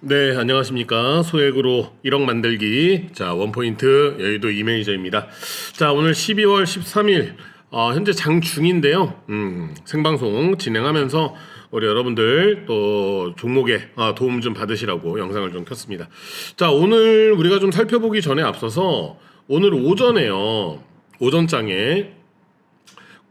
네, 안녕하십니까. 소액으로 1억 만들기. 자, 원포인트 여의도 이매니저입니다. 자, 오늘 12월 13일, 어, 현재 장중인데요. 음, 생방송 진행하면서 우리 여러분들 또 종목에 아, 도움 좀 받으시라고 영상을 좀 켰습니다. 자, 오늘 우리가 좀 살펴보기 전에 앞서서 오늘 오전에요. 오전장에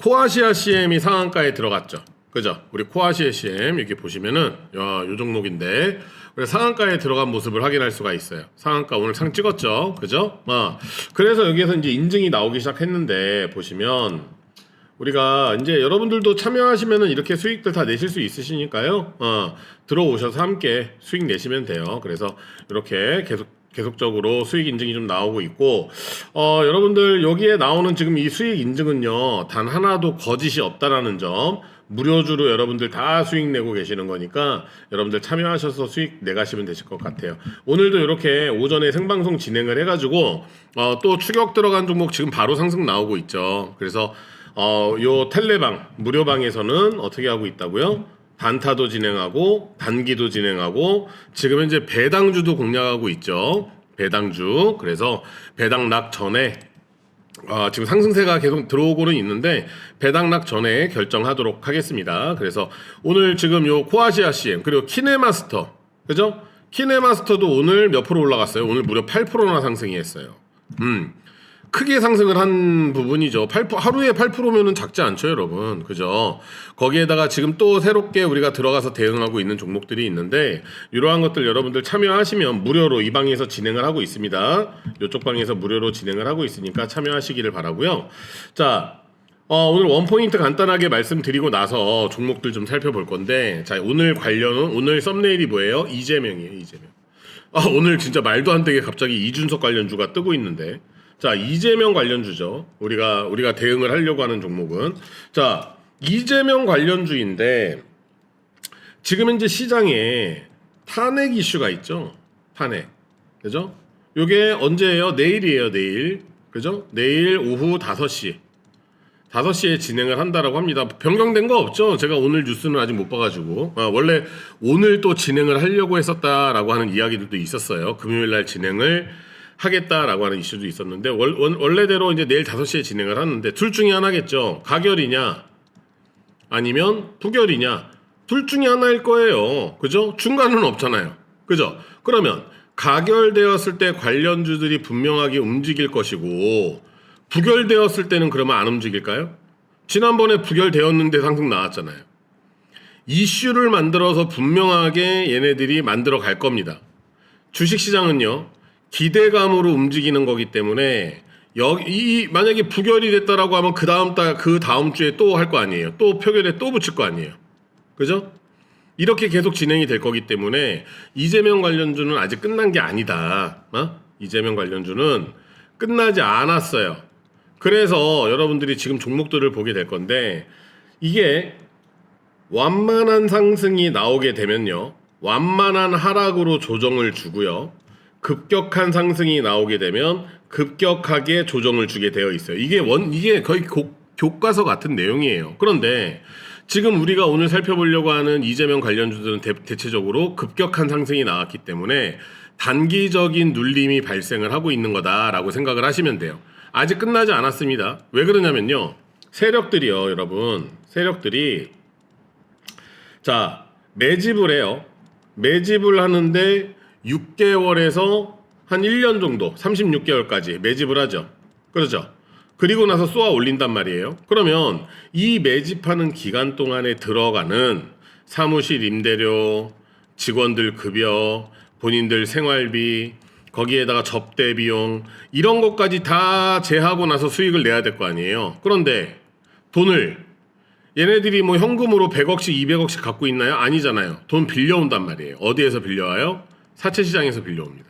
코아시아 CM이 상한가에 들어갔죠. 그죠? 우리 코아시아 CM 이렇게 보시면은 야, 요 종목인데 우리 상한가에 들어간 모습을 확인할 수가 있어요. 상한가 오늘 상 찍었죠. 그죠? 아, 그래서 여기에서 이제 인증이 나오기 시작했는데 보시면 우리가 이제 여러분들도 참여하시면은 이렇게 수익들 다 내실 수 있으시니까요. 어, 들어오셔서 함께 수익 내시면 돼요. 그래서 이렇게 계속 계속적으로 수익 인증이 좀 나오고 있고 어, 여러분들 여기에 나오는 지금 이 수익 인증은요 단 하나도 거짓이 없다라는 점 무료주로 여러분들 다 수익 내고 계시는 거니까 여러분들 참여하셔서 수익 내가시면 되실 것 같아요. 오늘도 이렇게 오전에 생방송 진행을 해가지고 어, 또 추격 들어간 종목 지금 바로 상승 나오고 있죠. 그래서 어, 요 텔레방 무료방에서는 어떻게 하고 있다고요? 단타도 진행하고 단기도 진행하고 지금 현재 배당주도 공략하고 있죠. 배당주. 그래서 배당락 전에 아, 지금 상승세가 계속 들어오고는 있는데 배당락 전에 결정하도록 하겠습니다. 그래서 오늘 지금 요 코아시아 CM 그리고 키네마스터 그죠? 키네마스터도 오늘 몇 프로 올라갔어요? 오늘 무려 8%나 상승이 했어요. 음. 크게 상승을 한 부분이죠. 8, 하루에 8%면은 작지 않죠, 여러분. 그죠? 거기에다가 지금 또 새롭게 우리가 들어가서 대응하고 있는 종목들이 있는데, 이러한 것들 여러분들 참여하시면 무료로 이 방에서 진행을 하고 있습니다. 이쪽 방에서 무료로 진행을 하고 있으니까 참여하시기를 바라고요 자, 어, 오늘 원포인트 간단하게 말씀드리고 나서 종목들 좀 살펴볼 건데, 자, 오늘 관련은, 오늘 썸네일이 뭐예요? 이재명이에요, 이재명. 아, 오늘 진짜 말도 안 되게 갑자기 이준석 관련주가 뜨고 있는데. 자, 이재명 관련주죠. 우리가 우리가 대응을 하려고 하는 종목은 자, 이재명 관련주인데 지금 현재 시장에 탄핵 이슈가 있죠. 탄핵. 그죠? 요게 언제예요? 내일이에요, 내일. 그죠? 내일 오후 5시. 5시에 진행을 한다라고 합니다. 변경된 거 없죠? 제가 오늘 뉴스는 아직 못 봐가지고. 아, 원래 오늘 또 진행을 하려고 했었다라고 하는 이야기들도 있었어요. 금요일 날 진행을 하겠다라고 하는 이슈도 있었는데 월, 원, 원래대로 이제 내일 5시에 진행을 하는데 둘 중에 하나겠죠. 가결이냐 아니면 부결이냐 둘 중에 하나일 거예요. 그죠? 중간은 없잖아요. 그죠? 그러면 가결되었을 때 관련주들이 분명하게 움직일 것이고 부결되었을 때는 그러면 안 움직일까요? 지난번에 부결되었는데 상승 나왔잖아요. 이슈를 만들어서 분명하게 얘네들이 만들어 갈 겁니다. 주식시장은요. 기대감으로 움직이는 거기 때문에 여기 이 만약에 부결이 됐다라고 하면 그 다음 달 그 다음 주에 또 할 거 아니에요. 또 표결에 또 붙일 거 아니에요. 그죠? 이렇게 계속 진행이 될 거기 때문에 이재명 관련주는 아직 끝난 게 아니다. 어? 이재명 관련주는 끝나지 않았어요. 그래서 여러분들이 지금 종목들을 보게 될 건데 이게 완만한 상승이 나오게 되면요. 완만한 하락으로 조정을 주고요. 급격한 상승이 나오게 되면 급격하게 조정을 주게 되어 있어요. 이게 원 이게 거의 고, 교과서 같은 내용이에요. 그런데 지금 우리가 오늘 살펴보려고 하는 이재명 관련주들은 대, 대체적으로 급격한 상승이 나왔기 때문에 단기적인 눌림이 발생을 하고 있는 거다라고 생각을 하시면 돼요. 아직 끝나지 않았습니다. 왜 그러냐면요. 세력들이요, 여러분. 세력들이 자, 매집을 해요. 매집을 하는데 6개월에서 한 1년 정도, 36개월까지 매집을 하죠. 그렇죠? 그리고 나서 쏘아 올린단 말이에요. 그러면 이 매집하는 기간 동안에 들어가는 사무실 임대료, 직원들 급여, 본인들 생활비, 거기에다가 접대 비용, 이런 것까지 다 제하고 나서 수익을 내야 될 거 아니에요. 그런데 돈을 얘네들이 뭐 현금으로 100억씩, 200억씩 갖고 있나요? 아니잖아요. 돈 빌려온단 말이에요. 어디에서 빌려와요? 사채 시장에서 빌려옵니다.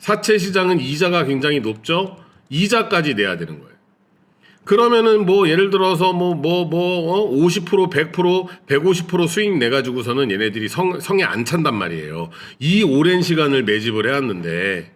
사채 시장은 이자가 굉장히 높죠. 이자까지 내야 되는 거예요. 그러면은 뭐 예를 들어서 뭐 뭐뭐 50% 100% 150% 수익 내 가지고서는 얘네들이 성 성에 안 찬단 말이에요. 이 오랜 시간을 매집을 해왔는데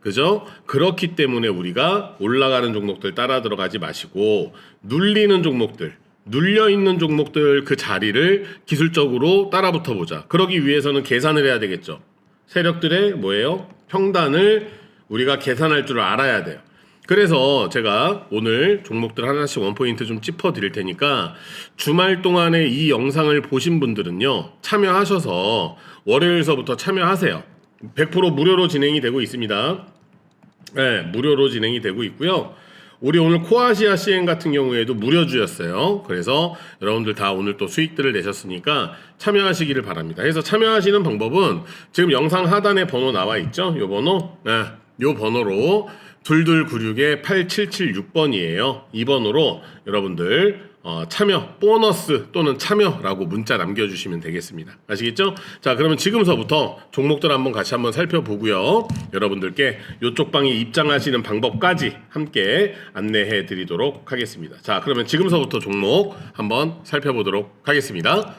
그죠? 그렇기 때문에 우리가 올라가는 종목들 따라 들어가지 마시고 눌리는 종목들 눌려 있는 종목들 그 자리를 기술적으로 따라 붙어 보자. 그러기 위해서는 계산을 해야 되겠죠. 세력들의 뭐예요? 평단을 우리가 계산할 줄 알아야 돼요. 그래서 제가 오늘 종목들 하나씩 원포인트 좀 짚어 드릴 테니까 주말 동안에 이 영상을 보신 분들은요, 참여하셔서 월요일서부터 참여하세요. 100% 무료로 진행이 되고 있습니다. 네, 무료로 진행이 되고 있고요. 우리 오늘 코아시아 CN 같은 경우에도 무료주였어요. 그래서 여러분들 다 오늘 또 수익들을 내셨으니까 참여하시기를 바랍니다. 그래서 참여하시는 방법은 지금 영상 하단에 번호 나와 있죠? 요 번호? 네, 요 번호로 2296에 8776번이에요. 이 번호로 여러분들 어, 참여, 보너스 또는 참여라고 문자 남겨주시면 되겠습니다. 아시겠죠? 자, 그러면 지금서부터 종목들 한번 같이 한번 살펴보고요. 여러분들께 이쪽 방에 입장하시는 방법까지 함께 안내해 드리도록 하겠습니다. 자, 그러면 지금서부터 종목 한번 살펴보도록 하겠습니다.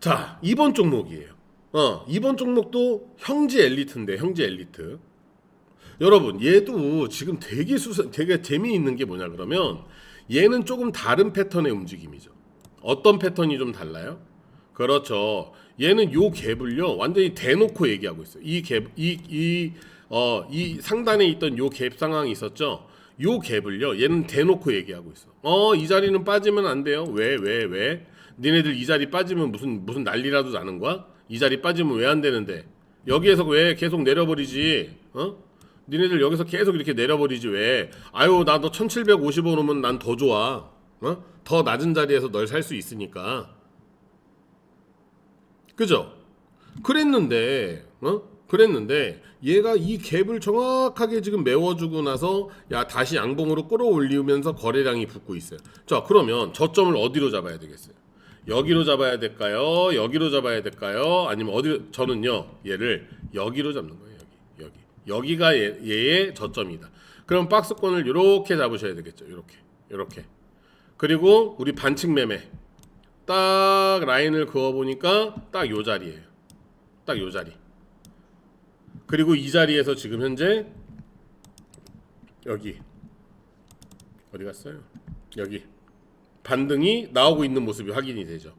자, 2번 종목이에요. 어, 이번 종목도 형제 엘리트인데 형제 엘리트. 여러분, 얘도 지금 되게 수사, 되게 재미있는 게 뭐냐 그러면 얘는 조금 다른 패턴의 움직임이죠. 어떤 패턴이 좀 달라요? 그렇죠. 얘는 요 갭을요 완전히 대놓고 얘기하고 있어요. 이 갭, 이, 이, 어, 이 상단에 있던 요 갭 상황이 있었죠. 요 갭을요 얘는 대놓고 얘기하고 있어. 어, 이 자리는 빠지면 안 돼요. 왜, 왜, 왜? 니네들 이 자리 빠지면 무슨 무슨 난리라도 나는 거야? 이 자리 빠지면 왜 안 되는데? 여기에서 왜 계속 내려버리지? 어? 니네들 여기서 계속 이렇게 내려버리지 왜? 아유 나 너 1750원 오면 난 더 좋아. 어? 더 낮은 자리에서 널 살 수 있으니까. 그죠? 그랬는데 어? 그랬는데 얘가 이 갭을 정확하게 지금 메워주고 나서 야 다시 양봉으로 끌어올리면서 거래량이 붙고 있어요. 자 그러면 저점을 어디로 잡아야 되겠어요? 여기로 잡아야 될까요? 여기로 잡아야 될까요? 아니면 어디 저는요 얘를 여기로 잡는 거예요. 여기 여기 여기가 얘, 얘의 저점이다. 그럼 박스권을 이렇게 잡으셔야 되겠죠. 이렇게 이렇게 그리고 우리 반칙 매매 딱 라인을 그어 보니까 딱 요 자리예요. 딱 요 자리. 그리고 이 자리에서 지금 현재 여기 어디 갔어요? 여기 반등이 나오고 있는 모습이 확인이 되죠.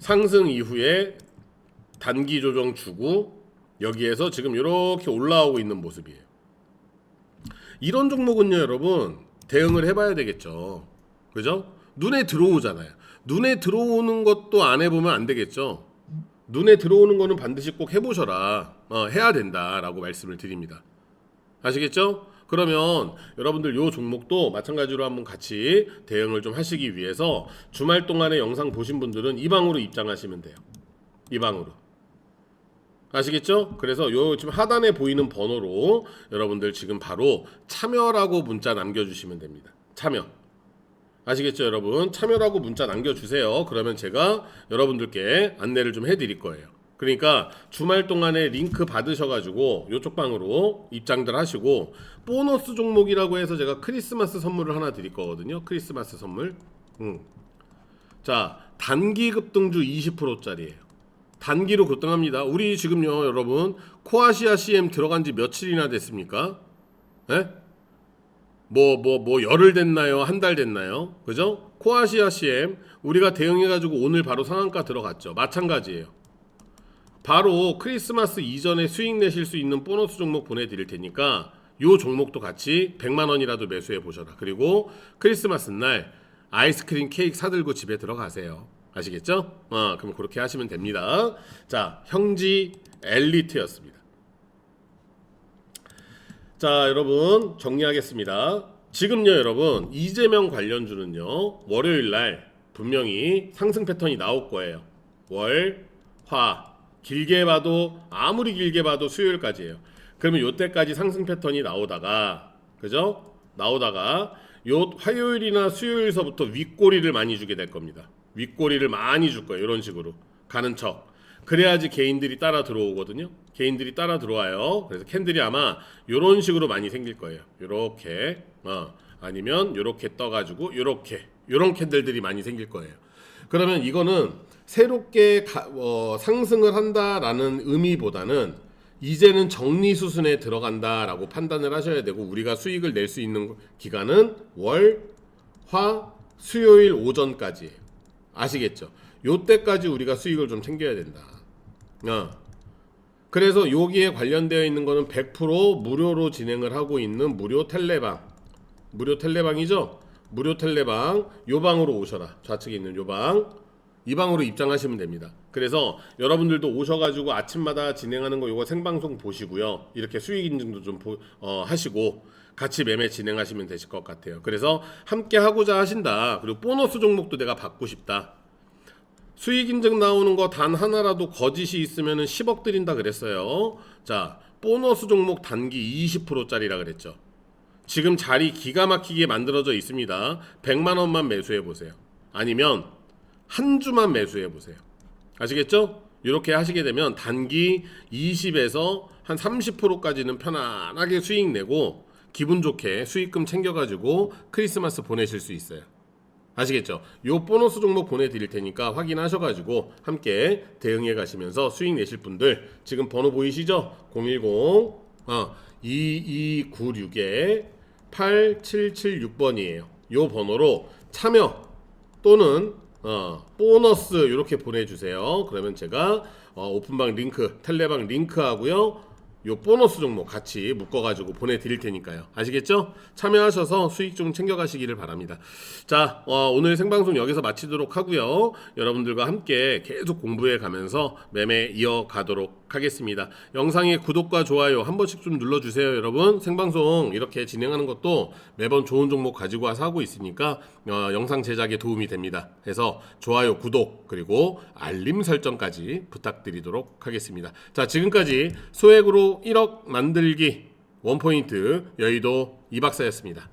상승 이후에 단기 조정 주고 여기에서 지금 이렇게 올라오고 있는 모습이에요. 이런 종목은요, 여러분 대응을 해봐야 되겠죠. 그죠? 눈에 들어오잖아요. 눈에 들어오는 것도 안 해보면 안 되겠죠. 눈에 들어오는 거는 반드시 꼭 해보셔라. 어, 해야 된다라고 말씀을 드립니다. 아시겠죠? 그러면 여러분들 요 종목도 마찬가지로 한번 같이 대응을 좀 하시기 위해서 주말 동안에 영상 보신 분들은 이 방으로 입장하시면 돼요. 이 방으로. 아시겠죠? 그래서 요 지금 하단에 보이는 번호로 여러분들 지금 바로 참여라고 문자 남겨주시면 됩니다. 참여. 아시겠죠, 여러분? 참여라고 문자 남겨주세요. 그러면 제가 여러분들께 안내를 좀 해드릴 거예요. 그러니까 주말 동안에 링크 받으셔가지고 요쪽 방으로 입장들 하시고 보너스 종목이라고 해서 제가 크리스마스 선물을 하나 드릴 거거든요. 크리스마스 선물. 음. 자, 단기 급등주 20%짜리예요. 단기로 급등합니다. 우리 지금요, 여러분, 코아시아 CM 들어간 지 며칠이나 됐습니까? 예? 뭐 뭐 뭐 열흘 됐나요? 한 달 됐나요? 그죠? 코아시아 CM 우리가 대응해 가지고 오늘 바로 상한가 들어갔죠. 마찬가지예요. 바로 크리스마스 이전에 수익 내실 수 있는 보너스 종목 보내 드릴 테니까 요 종목도 같이 100만 원이라도 매수해 보셔라. 그리고 크리스마스 날 아이스크림 케이크 사들고 집에 들어가세요. 아시겠죠? 어, 그럼 그렇게 하시면 됩니다. 자, 형지 엘리트였습니다. 자, 여러분 정리하겠습니다. 지금요, 여러분 이재명 관련주는요 월요일 날 분명히 상승 패턴이 나올 거예요. 월, 화 길게 봐도 아무리 길게 봐도 수요일까지예요. 그러면 요때까지 상승 패턴이 나오다가 그죠? 나오다가 요 화요일이나 수요일서부터 윗꼬리를 많이 주게 될 겁니다. 윗꼬리를 많이 줄 거예요. 이런 식으로 가는 척. 그래야지 개인들이 따라 들어오거든요. 개인들이 따라 들어와요. 그래서 캔들이 아마 이런 식으로 많이 생길 거예요. 요렇게 어, 아니면 요렇게 떠가지고 요렇게 요런 캔들들이 많이 생길 거예요. 그러면 이거는 새롭게 가, 어, 상승을 한다라는 의미보다는 이제는 정리 수순에 들어간다라고 판단을 하셔야 되고 우리가 수익을 낼 수 있는 기간은 월, 화, 수요일 오전까지 아시겠죠? 요때까지 우리가 수익을 좀 챙겨야 된다. 어. 그래서 여기에 관련되어 있는 거는 100% 무료로 진행을 하고 있는 무료 텔레방. 무료 텔레방이죠? 무료 텔레방 요 방으로 오셔라. 좌측에 있는 요 방. 이 방으로 입장하시면 됩니다. 그래서 여러분들도 오셔가지고 아침마다 진행하는 거 요거 생방송 보시고요. 이렇게 수익 인증도 좀 보- 어, 하시고 같이 매매 진행하시면 되실 것 같아요. 그래서 함께 하고자 하신다. 그리고 보너스 종목도 내가 받고 싶다. 수익 인증 나오는 거 단 하나라도 거짓이 있으면 10억 드린다 그랬어요. 자, 보너스 종목 단기 20%짜리라 그랬죠. 지금 자리 기가 막히게 만들어져 있습니다. 100만 원만 매수해 보세요. 아니면 한 주만 매수해 보세요. 아시겠죠? 이렇게 하시게 되면 단기 20에서 한 30%까지는 편안하게 수익 내고 기분 좋게 수익금 챙겨가지고 크리스마스 보내실 수 있어요. 아시겠죠? 요 보너스 종목 보내드릴 테니까 확인하셔가지고 함께 대응해 가시면서 수익 내실 분들 지금 번호 보이시죠? 010 어, 2296에 8776번이에요. 요 번호로 참여 또는 어, 보너스 이렇게 보내주세요. 그러면 제가 어, 오픈방 링크, 텔레방 링크 하고요. 요 보너스 종목 같이 묶어가지고 보내드릴 테니까요. 아시겠죠? 참여하셔서 수익 좀 챙겨가시기를 바랍니다. 자, 어, 오늘 생방송 여기서 마치도록 하고요. 여러분들과 함께 계속 공부해 가면서 매매 이어가도록 하겠습니다. 영상의 구독과 좋아요 한 번씩 좀 눌러주세요, 여러분. 생방송 이렇게 진행하는 것도 매번 좋은 종목 가지고 와서 하고 있으니까 어, 영상 제작에 도움이 됩니다. 그래서 좋아요, 구독 그리고 알림 설정까지 부탁드리도록 하겠습니다. 자, 지금까지 소액으로 1억 만들기 원포인트 여의도 이박사였습니다.